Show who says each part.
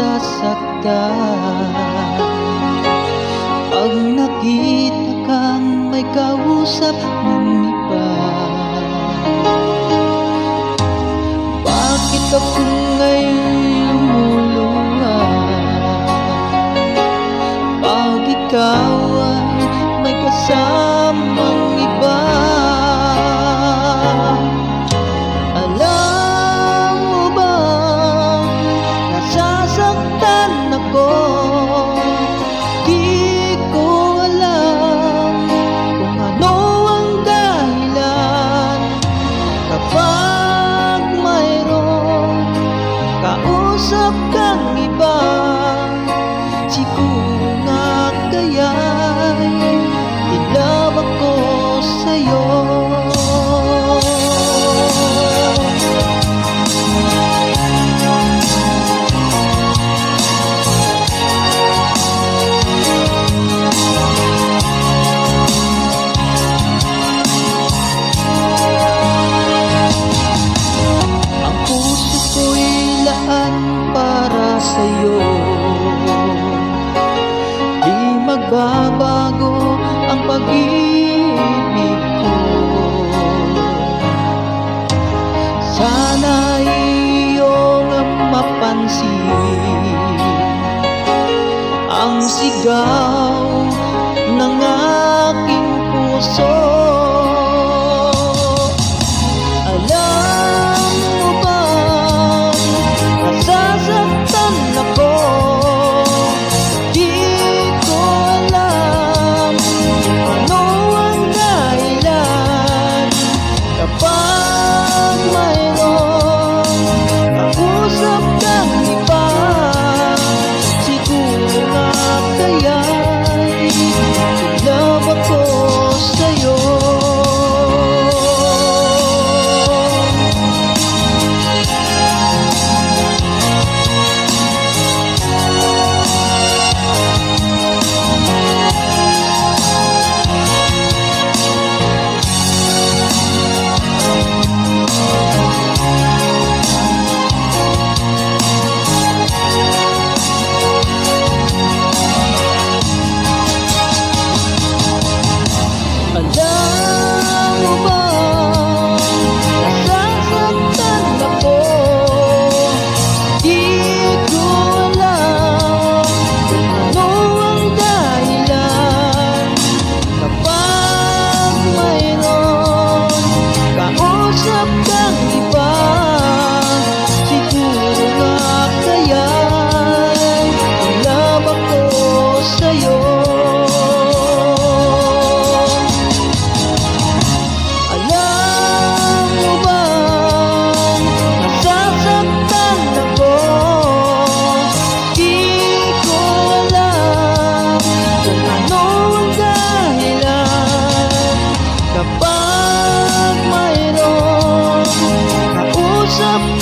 Speaker 1: nasasaktan Pag nakita kang may kausap ng iba Bakit ako ngayon lumulungan? Pag ikaw sa'yo. Di magbabago ang pag-ibig ko. Sana iyong mapansin Ang sigaw ng aking puso. 等。love.